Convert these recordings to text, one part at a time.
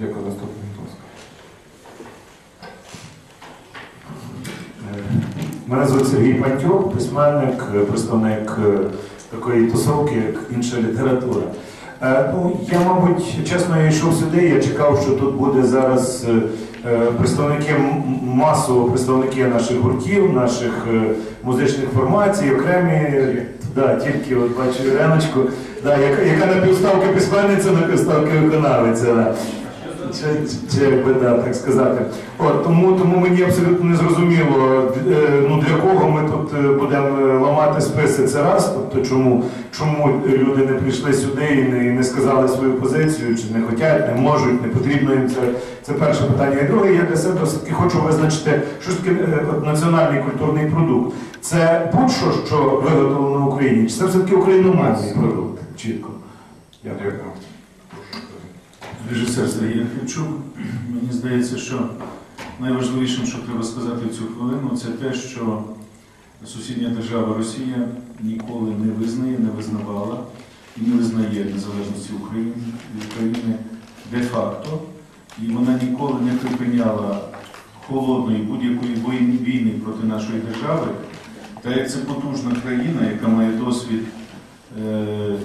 Дякую, наступний, будь ласка. Мене звуть Сергій Пантюк, письменник, е, представник е, такої тусовки, як інша література. Е, Ну, я, мабуть, чесно, я йшов сюди, я чекав, що тут буде зараз е, е, представники масово представники наших гуртів, наших е, музичних формацій, окремі, да, тільки от бачу Іреночку, да, яка, яка на півставки письменниця, на півставки виконавиця. Да. Чи, чи якби да, так сказати. От, тому, тому мені абсолютно не зрозуміло, е, ну, для кого ми тут е, будемо ламати списи. Це раз, тобто чому, чому люди не прийшли сюди і не, і не сказали свою позицію, чи не хочуть, не можуть, не потрібно їм це. Це перше питання. І друге, я для себе хочу визначити, що ж таке е, національний культурний продукт. Це будь-що, що виготовлено в Україні, чи це все-таки україномовний продукт? Чітко. Дякую. Режисер Сергій Архівчук. Мені здається, що найважливішим, що треба сказати в цю хвилину, це те, що сусідня держава Росія ніколи не визнає, не визнавала і не визнає незалежності України, України де-факто. І вона ніколи не припиняла холодної будь-якої війни, проти нашої держави. Та як це потужна країна, яка має досвід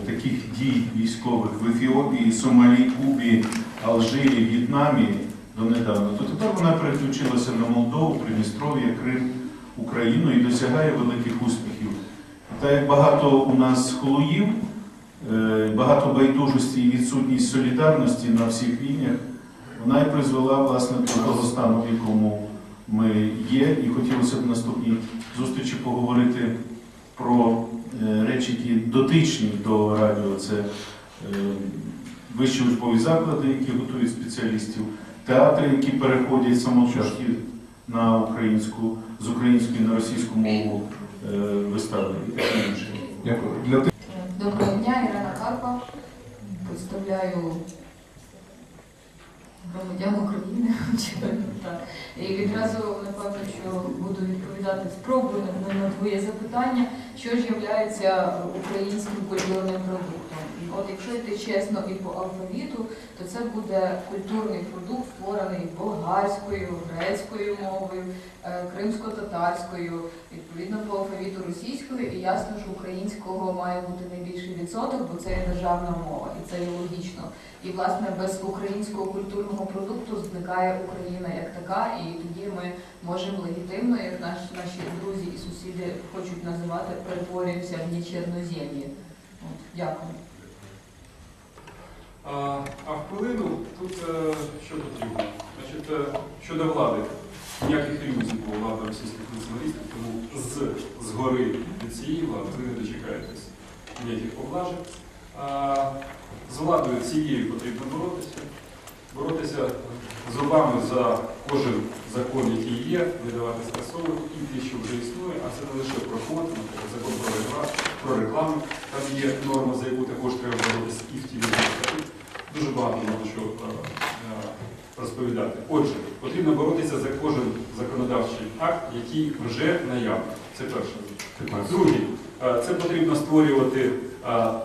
таких дій військових в Ефіопії, Сомалі, Кубі, Алжирі, В'єтнамі донедавна, то тепер вона переключилася на Молдову, Придністров'я, Крим, Україну і досягає великих успіхів. Та як багато у нас холуїв, е, багато байдужості і відсутність солідарності на всіх війнях, вона і призвела власне до того стану, в якому ми є, і хотілося б наступній зустрічі поговорити про е, речі, які дотичні до радіо. Це е, вищі учбові заклади, які готують спеціалістів, театри, які переходять самотужки на українську, з української на російську мову е, вистави і таке інше. Дякую. Доброго дня, Ірина Карпа. Представляю громадян України. І відразу напевно, що буду відповідати спробую на, твоє запитання, що ж є українським культурним продуктом. От якщо йти чесно і по алфавіту, то це буде культурний продукт, створений болгарською, грецькою мовою, е, кримсько-татарською, відповідно по алфавіту російською, і ясно, що українського має бути найбільший відсоток, бо це є державна мова, і це є логічно. І власне без українського культурного продукту зникає Україна як така, і тоді ми можемо легітимно, як наш, наші друзі і сусіди хочуть називати, перетворюємося в нечернозем'ї. От, Дякую. А, в хвилину тут е, що потрібно? Значить, е, щодо влади, ніяких ілюзій по влади російських націоналістів, тому з, згори від цієї влади ви не дочекаєтесь ніяких поблажень. З владою цією потрібно боротися. Боротися зубами за кожен закон, який є, видавати давати скасовувати і ті, що вже існує, а це не лише про фонд, наприклад, закон про рекламу, про рекламу. Там є норма, за яку також треба боротися і в ті статут. Дуже багато можна що е, е, розповідати. Отже, потрібно боротися за кожен законодавчий акт, який вже наявний. Це перше. Друге, е, це потрібно створювати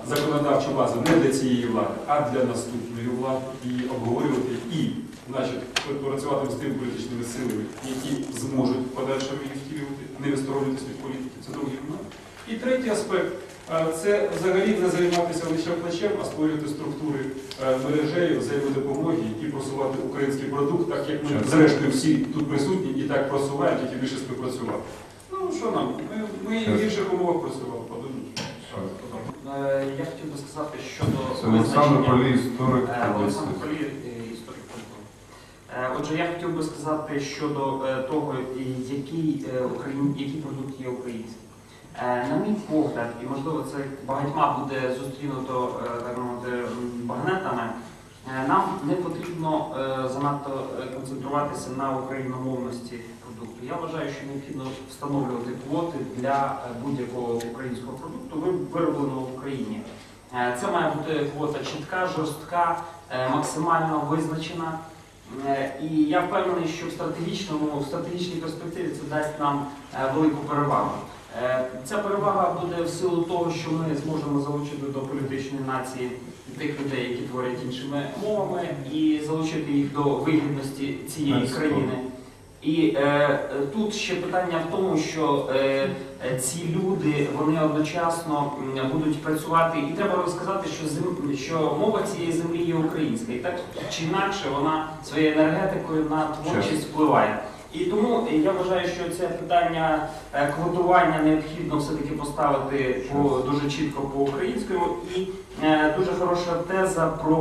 законодавчу базу не для цієї влади, а для наступної влади і обговорювати і значить, працювати з тими політичними силами, які зможуть в подальшому її втілювати, не відсторонитися від політики. Це другий момент. І третій аспект це взагалі не займатися лише плечем, а створювати структури е, мережею взаємодопомоги і просувати український продукт, так як ми зрештою всі тут присутні і так просувають, тільки більше співпрацювати. Ну що нам? Ми, в інших умовах працювали, подумайте. Е, Я хотів би сказати щодо це Олександр Полій, історик. Е, Олександр. Полій, історик. Отже, я хотів би сказати щодо того, який, який продукт є український. Е, На мій погляд, і можливо це багатьма буде зустрінуто е, багнетами, е, нам не потрібно занадто концентруватися на україномовності продукту. Я вважаю, що необхідно встановлювати квоти для будь-якого українського продукту, виробленого в Україні. Це має бути квота чітка, жорстка, максимально визначена. І я впевнений, що в стратегічному, в стратегічній перспективі це дасть нам велику перевагу. Е, Ця перевага буде в силу того, що ми зможемо залучити до політичної нації тих людей, які творять іншими мовами, і залучити їх до вигідності цієї країни. І е, тут ще питання в тому, що е, ці люди вони одночасно будуть працювати, і треба розказати, що зем, що мова цієї землі є українська, і так чи інакше вона своєю енергетикою на творчість впливає. І тому я вважаю, що це питання е, квотування необхідно все-таки поставити по дуже чітко по українському. І е, дуже хороша теза про,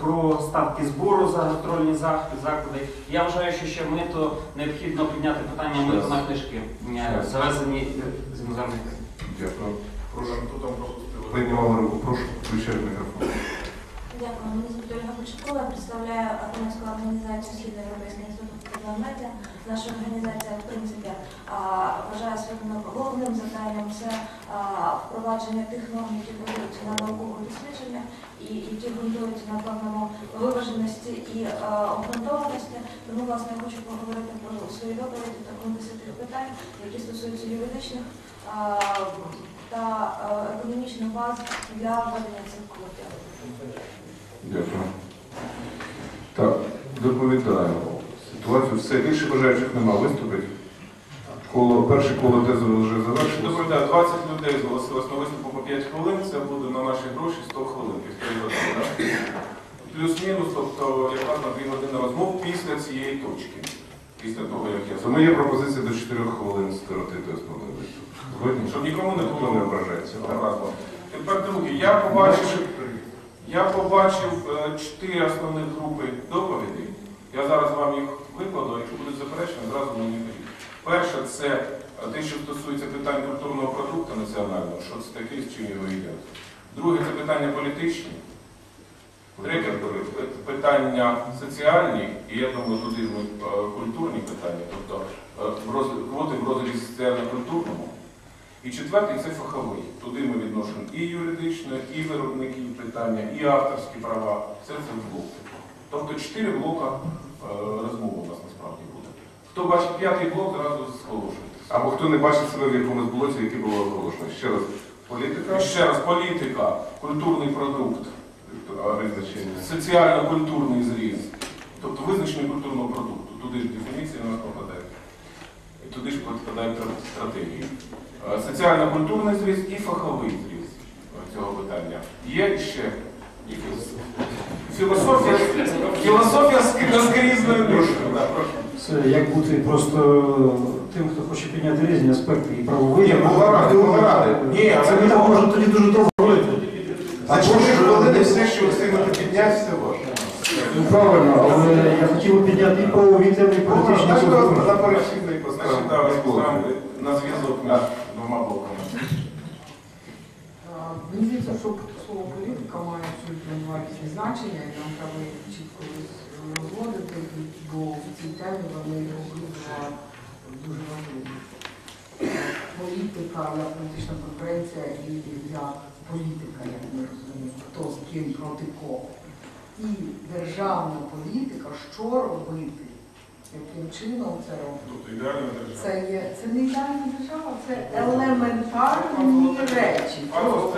про ставки збору за гастрольні заклади. Я вважаю, що ще мито необхідно підняти питання мито на книжки, е, завезені е, з іноземних країн. Дякую. Прошу, хто там пропустили? Піднімали руку. Прошу, включайте мікрофон. Дякую. Мене звуть Ольга Початкова, я представляю громадську організацію Східноєвропейський інститут медіа. Наша організація, в принципі, вважає своїм головним завданням це впровадження тих норм, які будуть на наукових дослідженнях і які ґрунтуються на певному виваженості і обґрунтованості. Тому, власне, я хочу поговорити про свої доповіді та тих питань, які стосуються юридичних та економічних баз для введення цих квотів. Дякую. Так, доповідаю. Ситуацію все. Більше бажаючих нема виступити. Коло, перше коло тези вже завершилось. Доповідаю, 20 людей зголосилось на виступу по 5 хвилин, це буде на наші гроші 100 хвилин, півтори години. Плюс-мінус, тобто якраз на 2 години розмов після цієї точки. Після того, як я Тому є пропозиція до 4 хвилин скоротити основний виступ. Згодні? Щоб нікому не було не ображається. Тепер друге, я побачив, я побачив е, чотири основних групи доповідей. Я зараз вам їх викладу, якщо будуть заперечення, зразу мені кажіть. Перше, це те, що стосується питань культурного продукту національного, що це таке, з чим його їдять. Друге, це питання політичні. Третє питання соціальні, і я думаю, візьмуть е, культурні питання, тобто е, квоти в розрізі соціально-культурному. І четвертий це фаховий. Туди ми відносимо і юридичне, і виробників питання, і авторські права. Все це в блок. Тобто чотири блока е, розмови у нас насправді буде. Хто бачить п'ятий блок, зразу сполошуйтесь. Або хто не бачить себе в якомусь блоці, який було оголошено. Ще раз, політика, ще раз, політика, культурний продукт, соціально-культурний зріз, тобто визначення культурного продукту. Туди ж дефініція у нас попадає. Туди ж підпадають тр- стратегії. Е, Соціально-культурний зріз і фаховий зріз цього питання. Є ще якісь філософія, філософія з наскрізною дошкою. Да. Це як бути просто тим, хто хоче підняти різні аспекти і правовий. Ні, була рада, була рада. Ні, Це ми так можемо тоді дуже довго говорити. За 4 хвилини все, що встигнути підняти, все ваше. Ну правильно, але я хотів би підняти і правові теми, і політичні Так, теми. на зв'язок між двома блоками. Мені здається, що слово політика має абсолютно якісь значення, і нам треба чітко розводити, бо в цій темі вони обидва дуже важливі. Політика, як політична конференція і як політика, як ми розуміємо, хто з ким проти кого. І державна політика, що робити, яким чином це робить. Тобто ідеальна держава. Це є це не ідеальна держава, це елементарні речі. Павло